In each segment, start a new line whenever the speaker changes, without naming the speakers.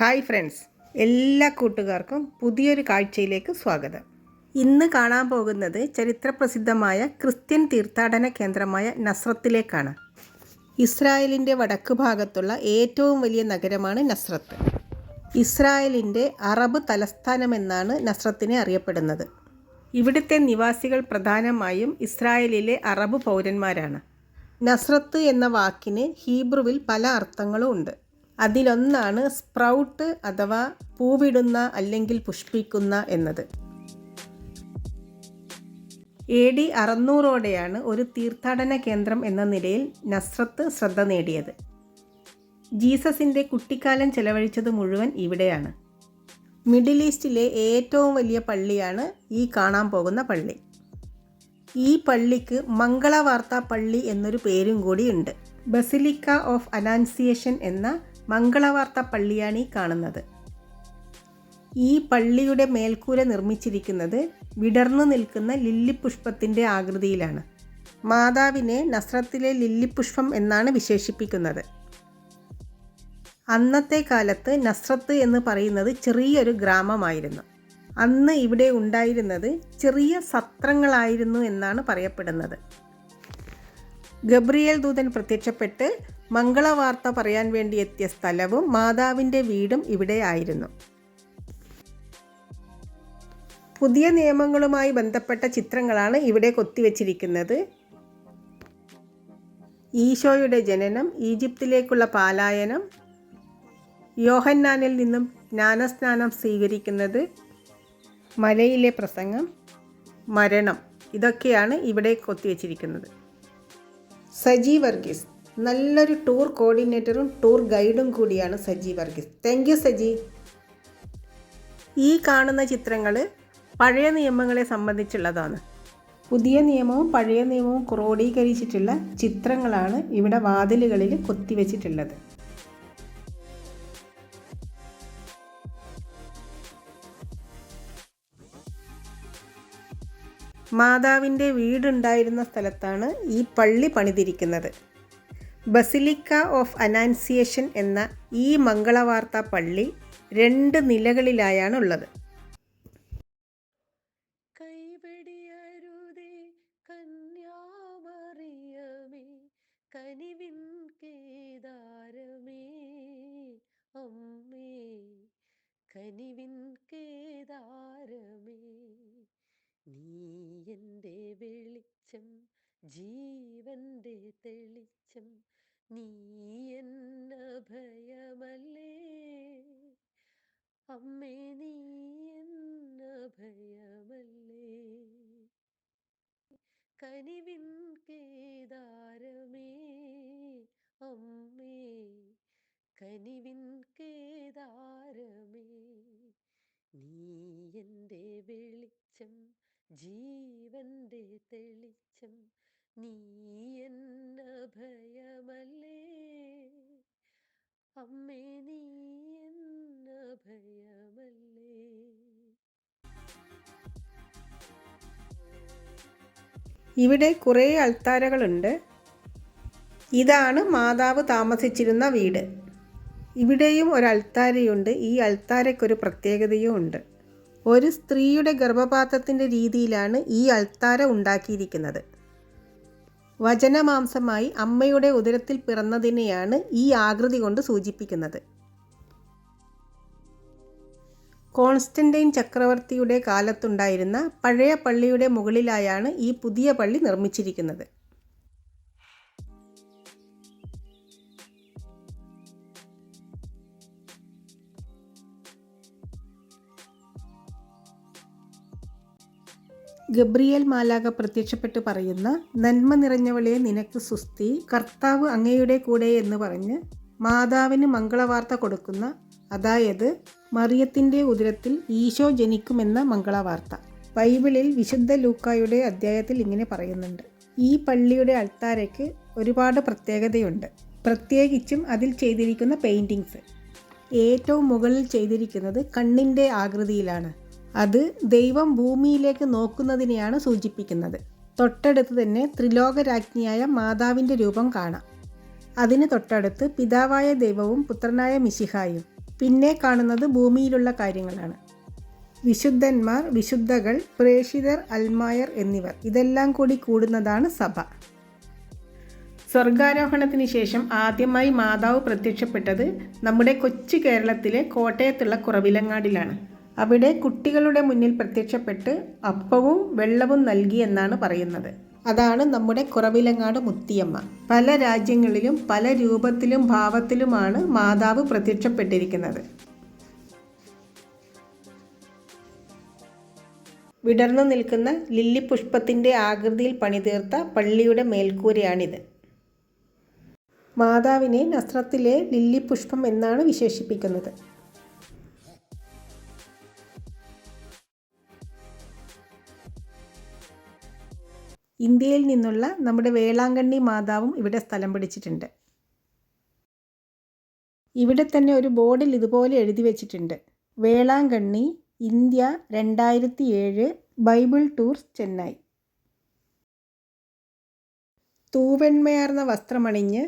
Hi friends. എല്ലാ കൂട്ടുകാർക്കും പുതിയൊരു കാഴ്ചയിലേക്ക് സ്വാഗതം. ഇന്ന് കാണാൻ പോകുന്നത് ചരിത്രപ്രസിദ്ധമായ ക്രിസ്ത്യൻ തീർത്ഥാടന കേന്ദ്രമായ നസ്രത്തിലേക്കാണ്. ഇസ്രായേലിന്റെ വടക്ക് ഭാഗത്തുള്ള ഏറ്റവും വലിയ നഗരമാണ് നസ്രത്ത്. ഇസ്രായേലിന്റെ അറബ് തലസ്ഥാനമെന്നാണ് നസ്രത്തിനെ അറിയപ്പെടുന്നത്. ഇവിടുത്തെ നിവാസികൾ പ്രധാനമായും ഇസ്രായേലിലെ അറബ് പൗരന്മാരാണ്. നസ്രത്ത് എന്ന വാക്കിന് ഹീബ്രുവിൽ പല അർത്ഥങ്ങളും ഉണ്ട്. അതിലൊന്നാണ് സ്പ്രൗട്ട് അഥവാ പൂവിടുന്ന അല്ലെങ്കിൽ പുഷ്പിക്കുന്ന എന്നത്. എ ഡി അറുന്നൂറോടെയാണ് ഒരു തീർത്ഥാടന കേന്ദ്രം എന്ന നിലയിൽ നസ്രത്ത് ശ്രദ്ധ നേടിയത്. ജീസസിന്റെ കുട്ടിക്കാലം ചെലവഴിച്ചത് മുഴുവൻ ഇവിടെയാണ്. മിഡിൽ ഈസ്റ്റിലെ ഏറ്റവും വലിയ പള്ളിയാണ് ഈ കാണാൻ പോകുന്ന പള്ളി. ഈ പള്ളിക്ക് മംഗളവാർത്ത പള്ളി എന്നൊരു പേരും കൂടിയുണ്ട് ബസിലിക്ക ഓഫ് അനാൻസിയേഷൻ എന്ന മംഗളവാർത്ത പള്ളിയാണ് ഈ കാണുന്നത്. ഈ പള്ളിയുടെ മേൽക്കൂര നിർമ്മിച്ചിരിക്കുന്നത് വിടർന്നു നിൽക്കുന്ന ലില്ലിപുഷ്പത്തിന്റെ ആകൃതിയിലാണ്. മാതാവിനെ നസ്രത്തിലെ ലില്ലിപുഷ്പം എന്നാണ് വിശേഷിപ്പിക്കുന്നത്. അന്നത്തെ കാലത്ത് നസ്രത്ത് എന്ന് പറയുന്നത് ചെറിയൊരു ഗ്രാമമായിരുന്നു. അന്ന് ഇവിടെ ഉണ്ടായിരുന്നത് ചെറിയ സത്രങ്ങളായിരുന്നു എന്നാണ് പറയപ്പെടുന്നത്. ഗബ്രിയേൽ ദൂതൻ പ്രത്യക്ഷപ്പെട്ട് മംഗളവാർത്ത പറയാൻ വേണ്ടി എത്തിയ സ്ഥലവും മാതാവിന്റെ വീടും ഇവിടെയായിരുന്നു പുതിയ നിയമങ്ങളുമായി ബന്ധപ്പെട്ട ചിത്രങ്ങളാണ് ഇവിടെ കൊത്തിവെച്ചിരിക്കുന്നത്. ഈശോയുടെ ജനനം ഈജിപ്തിലേക്കുള്ള പാലായനം യോഹന്നാനിൽ നിന്നും ജ്ഞാനസ്നാനം സ്വീകരിക്കുന്നത് മലയിലെ പ്രസംഗം മരണം ഇതൊക്കെയാണ് ഇവിടെ കൊത്തിവെച്ചിരിക്കുന്നത്. സജി വർഗീസ് നല്ലൊരു ടൂർ കോർഡിനേറ്ററും ടൂർ ഗൈഡും കൂടിയാണ് Saji Varghese. Thank you Saji. ഈ കാണുന്ന ചിത്രങ്ങൾ പഴയ നിയമങ്ങളെ സംബന്ധിച്ചുള്ളതാണ്. പുതിയ നിയമവും പഴയ നിയമവും ക്രോഡീകരിച്ചിട്ടുള്ള ചിത്രങ്ങളാണ് ഇവിടെ വാതിലുകളിൽ കൊത്തിവെച്ചിട്ടുള്ളത്. മാതാവിന്റെ വീടുണ്ടായിരുന്ന സ്ഥലത്താണ് ഈ പള്ളി പണിതിരിക്കുന്നത്. ബസിലിക്ക ഓഫ് അനാൻസിയേഷൻ എന്ന ഈ മംഗളവാർത്ത പള്ളി രണ്ട് നിലകളിലായാണ് ഉള്ളത്
കനിവിൻ കേദാരമേ. അമ്മേ കനിവിൻ കേദാരമേ. നീ ജീവന്റെ തെളിച്ചം നീ എന്ന ഭയമല്ലേ? അമ്മേ നീ എന്ന ഭയമല്ലേ? കനിവിൻ കേദാരമേ അമ്മേ കനിവിൻ കേദാരമേ. നീ എന്റെ വെളിച്ചം ജീവന്റെ തെളിച്ചം നീ എന്ന ഭയമല്ലേ? അമ്മേ നീ എന്ന ഭയമല്ലേ?
ഇവിടെ കുറേ അൾത്താരകളുണ്ട്. ഇതാണ് മാതാവ് താമസിച്ചിരുന്ന വീട്. ഇവിടെയും ഒരു അൾത്താരയുണ്ട് ഈ അൾത്താരയ്ക്കൊരു പ്രത്യേകതയും ഉണ്ട്. ഒരു സ്ത്രീയുടെ ഗർഭപാത്രത്തിന്റെ രീതിയിലാണ് ഈ അൾത്താര ഉണ്ടാക്കിയിരിക്കുന്നത്. വചനമാംസമായി അമ്മയുടെ ഉദരത്തിൽ പിറന്നതിനെയാണ് ഈ ആകൃതി കൊണ്ട് സൂചിപ്പിക്കുന്നത്. കോൺസ്റ്റന്റൈൻ ചക്രവർത്തിയുടെ കാലത്തുണ്ടായിരുന്ന പഴയ പള്ളിയുടെ മുകളിലായാണ് ഈ പുതിയ പള്ളി നിർമ്മിച്ചിരിക്കുന്നത്. ഗബ്രിയേൽ മാലാക പ്രത്യക്ഷപ്പെട്ട് പറയുന്ന നന്മ നിറഞ്ഞവളെ നിനക്ക് സുസ്തി കർത്താവ് അങ്ങയുടെ കൂടെ എന്ന് പറഞ്ഞ് മാതാവിന് മംഗളവാർത്ത കൊടുക്കുന്ന അതായത് മറിയത്തിന്റെ ഉദരത്തിൽ ഈശോ ജനിക്കുമെന്ന മംഗളവാർത്ത. ബൈബിളിൽ വിശുദ്ധ ലൂക്കായുടെ അധ്യായത്തിൽ ഇങ്ങനെ പറയുന്നുണ്ട്. ഈ പള്ളിയുടെ അൾത്താരയ്ക്ക് ഒരുപാട് പ്രത്യേകതയുണ്ട്. പ്രത്യേകിച്ചും അതിൽ ചെയ്തിരിക്കുന്ന പെയിന്റിങ്സ് ഏറ്റവും മുകളിൽ ചെയ്തിരിക്കുന്നത് കണ്ണിന്റെ ആകൃതിയിലാണ്. അത് ദൈവം ഭൂമിയിലേക്ക് നോക്കുന്നതിനെയാണ് സൂചിപ്പിക്കുന്നത്. തൊട്ടടുത്ത് തന്നെ ത്രിലോകരാജ്ഞിയായ മാതാവിന്റെ രൂപം കാണാം. അതിന് തൊട്ടടുത്ത് പിതാവായ ദൈവവും പുത്രനായ മിശിഹായും. പിന്നെ കാണുന്നത് ഭൂമിയിലുള്ള കാര്യങ്ങളാണ്. വിശുദ്ധന്മാർ വിശുദ്ധകൾ പ്രേഷിതർ അൽമായർ എന്നിവർ. ഇതെല്ലാം കൂടി കൂടുന്നതാണ് സഭ. സ്വർഗാരോഹണത്തിന് ശേഷം ആദ്യമായി മാതാവ് പ്രത്യക്ഷപ്പെട്ടത് നമ്മുടെ കൊച്ചു കേരളത്തിലെ കോട്ടയത്തുള്ള കുറവിലങ്ങാടിലാണ്. അവിടെ കുട്ടികളുടെ മുന്നിൽ പ്രത്യക്ഷപ്പെട്ട് അപ്പവും വെള്ളവും നൽകി എന്നാണ് പറയുന്നത്. അതാണ് നമ്മുടെ കുറവിലങ്ങാട് മുത്തിയമ്മ. പല രാജ്യങ്ങളിലും പല രൂപത്തിലും ഭാവത്തിലുമാണ് മാതാവ് പ്രത്യക്ഷപ്പെട്ടിരിക്കുന്നത്. വിടർന്നു നിൽക്കുന്ന ലില്ലി പുഷ്പത്തിന്റെ ആകൃതിയിൽ പണിതീർത്ത പള്ളിയുടെ മേൽക്കൂരയാണിത്. മാതാവിനെ നസ്രത്തിലെ ലില്ലി പുഷ്പം എന്നാണ് വിശേഷിപ്പിക്കുന്നത്. ഇന്ത്യയിൽ നിന്നുള്ള നമ്മുടെ വേളാങ്കണ്ണി മാതാവും ഇവിടെ സ്ഥലം പിടിച്ചിട്ടുണ്ട്. ഇവിടെ തന്നെ ഒരു ബോർഡിൽ ഇതുപോലെ എഴുതി വെച്ചിട്ടുണ്ട്. വേളാങ്കണ്ണി ഇന്ത്യ രണ്ടായിരത്തി ഏഴ് ബൈബിൾ ടൂർസ് ചെന്നൈ. തൂവെണ്മയാർന്ന വസ്ത്രമണിഞ്ഞ്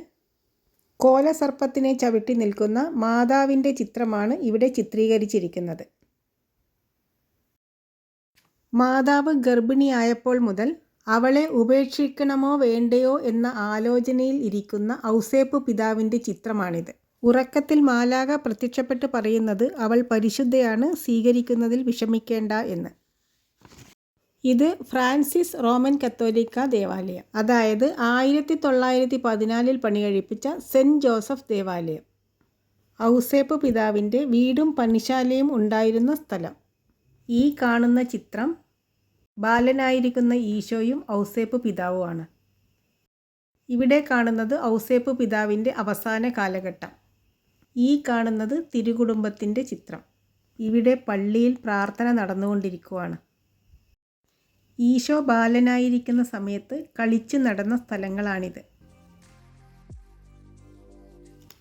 കോലസർപ്പത്തിനെ ചവിട്ടി നിൽക്കുന്ന മാതാവിന്റെ ചിത്രമാണ് ഇവിടെ ചിത്രീകരിച്ചിരിക്കുന്നത്. മാതാവ് ഗർഭിണിയായപ്പോൾ മുതൽ അവളെ ഉപേക്ഷിക്കണമോ വേണ്ടയോ എന്ന ആലോചനയിൽ ഇരിക്കുന്ന ഔസേപ്പ് പിതാവിന്റെ ചിത്രമാണിത്. ഉറക്കത്തിൽ മാലാക പ്രത്യക്ഷപ്പെട്ട് പറയുന്നത് അവൾ പരിശുദ്ധയാണ് സ്വീകരിക്കുന്നതിൽ വിഷമിക്കേണ്ട എന്ന്. ഇത് ഫ്രാൻസിസ് റോമൻ കത്തോലിക്ക ദേവാലയം. അതായത് ആയിരത്തി തൊള്ളായിരത്തി പതിനാലിൽ പണികഴിപ്പിച്ച സെന്റ് ജോസഫ് ദേവാലയം. ഔസേപ്പ് പിതാവിന്റെ വീടും പണിശാലയും ഉണ്ടായിരുന്ന സ്ഥലം. ഈ കാണുന്ന ചിത്രം ബാലനായിരിക്കുന്ന ഈശോയും ഔസേപ്പ് പിതാവുമാണ്. ഇവിടെ കാണുന്നത് ഔസേപ്പ് പിതാവിന്റെ അവസാന കാലഘട്ടം. ഈ കാണുന്നത് തിരുകുടുംബത്തിന്റെ ചിത്രം. ഇവിടെ പള്ളിയിൽ പ്രാർത്ഥന നടന്നുകൊണ്ടിരിക്കുവാണ്. ഈശോ ബാലനായിരിക്കുന്ന സമയത്ത് കളിച്ചു നടന്ന സ്ഥലങ്ങളാണിത്.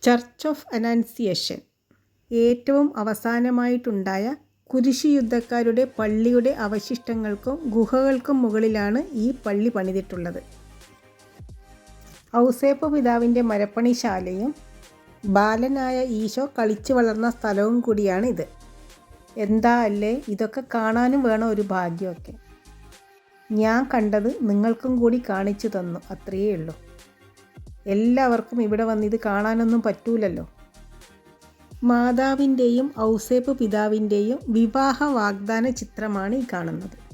Church of അനാൻസിയേഷൻ. ഏറ്റവും അവസാനമായിട്ടുണ്ടായ കുരിശു യുദ്ധക്കാരുടെ പള്ളിയുടെ അവശിഷ്ടങ്ങൾക്കും ഗുഹകൾക്കും മുകളിലാണ് ഈ പള്ളി പണിതിട്ടുള്ളത്. ഔസേപ്പ് പിതാവിന്റെ മരപ്പണിശാലയും ബാലനായ ഈശോ കളിച്ചു വളർന്ന സ്ഥലവും കൂടിയാണ് ഇത്. എന്താ അല്ലേ? ഇതൊക്കെ കാണാനും വേണം ഒരു ഭാഗ്യമൊക്കെ. ഞാൻ കണ്ടത് നിങ്ങൾക്കും കൂടി കാണിച്ചു തന്നു അത്രയേ ഉള്ളൂ. എല്ലാവർക്കും ഇവിടെ വന്ന് ഇത് കാണാനൊന്നും പറ്റൂലല്ലോ. മാതാവിന്റെയും ഔസേപ്പ് പിതാവിന്റെയും വിവാഹ വാഗ്ദാന ചിത്രമാണ് ഈ കാണുന്നത്.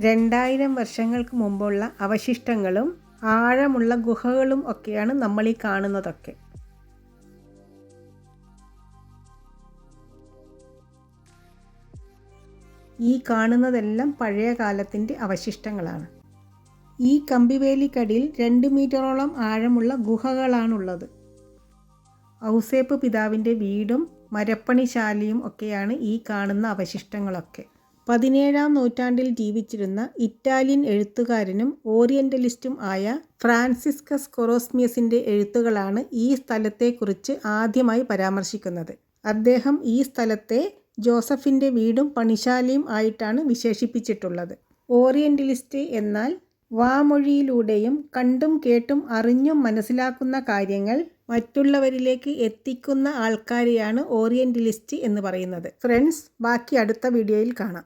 രണ്ടായിരം വർഷങ്ങൾക്ക് മുമ്പുള്ള അവശിഷ്ടങ്ങളും ആഴമുള്ള ഗുഹകളും ഒക്കെയാണ് നമ്മൾ ഈ കാണുന്നതൊക്കെ. ഈ കാണുന്നതെല്ലാം പഴയ കാലത്തിന്റെ അവശിഷ്ടങ്ങളാണ്. ഈ കമ്പിവേലിക്കടിയിൽ രണ്ട് മീറ്ററോളം ആഴമുള്ള ഗുഹകളാണുള്ളത്. ഔസേപ്പ് പിതാവിന്റെ വീടും മരപ്പണിശാലയും ഒക്കെയാണ് ഈ കാണുന്ന അവശിഷ്ടങ്ങളൊക്കെ. പതിനേഴാം നൂറ്റാണ്ടിൽ ജീവിച്ചിരുന്ന ഇറ്റാലിയൻ എഴുത്തുകാരനും ഓറിയന്റലിസ്റ്റും ആയ ഫ്രാൻസിസ്കസ് കൊറോസ്മിയസിന്റെ എഴുത്തുകളാണ് ഈ സ്ഥലത്തെക്കുറിച്ച് ആദ്യമായി പരാമർശിക്കുന്നത്. അദ്ദേഹം ഈ സ്ഥലത്തെ ജോസഫിന്റെ വീടും പണിശാലയും ആയിട്ടാണ് വിശേഷിപ്പിച്ചിട്ടുള്ളത്. ഓറിയന്റലിസ്റ്റ് എന്നാൽ വാമൊഴിയിലൂടെയും കണ്ടും കേട്ടും അറിഞ്ഞും മനസ്സിലാക്കുന്ന കാര്യങ്ങൾ മറ്റുള്ളവരിലേക്ക് എത്തിക്കുന്ന ആൾക്കാരെയാണ് ഓറിയന്റലിസ്റ്റ് എന്ന് പറയുന്നത്. ഫ്രണ്ട്സ് ബാക്കി അടുത്ത വീഡിയോയിൽ കാണാം.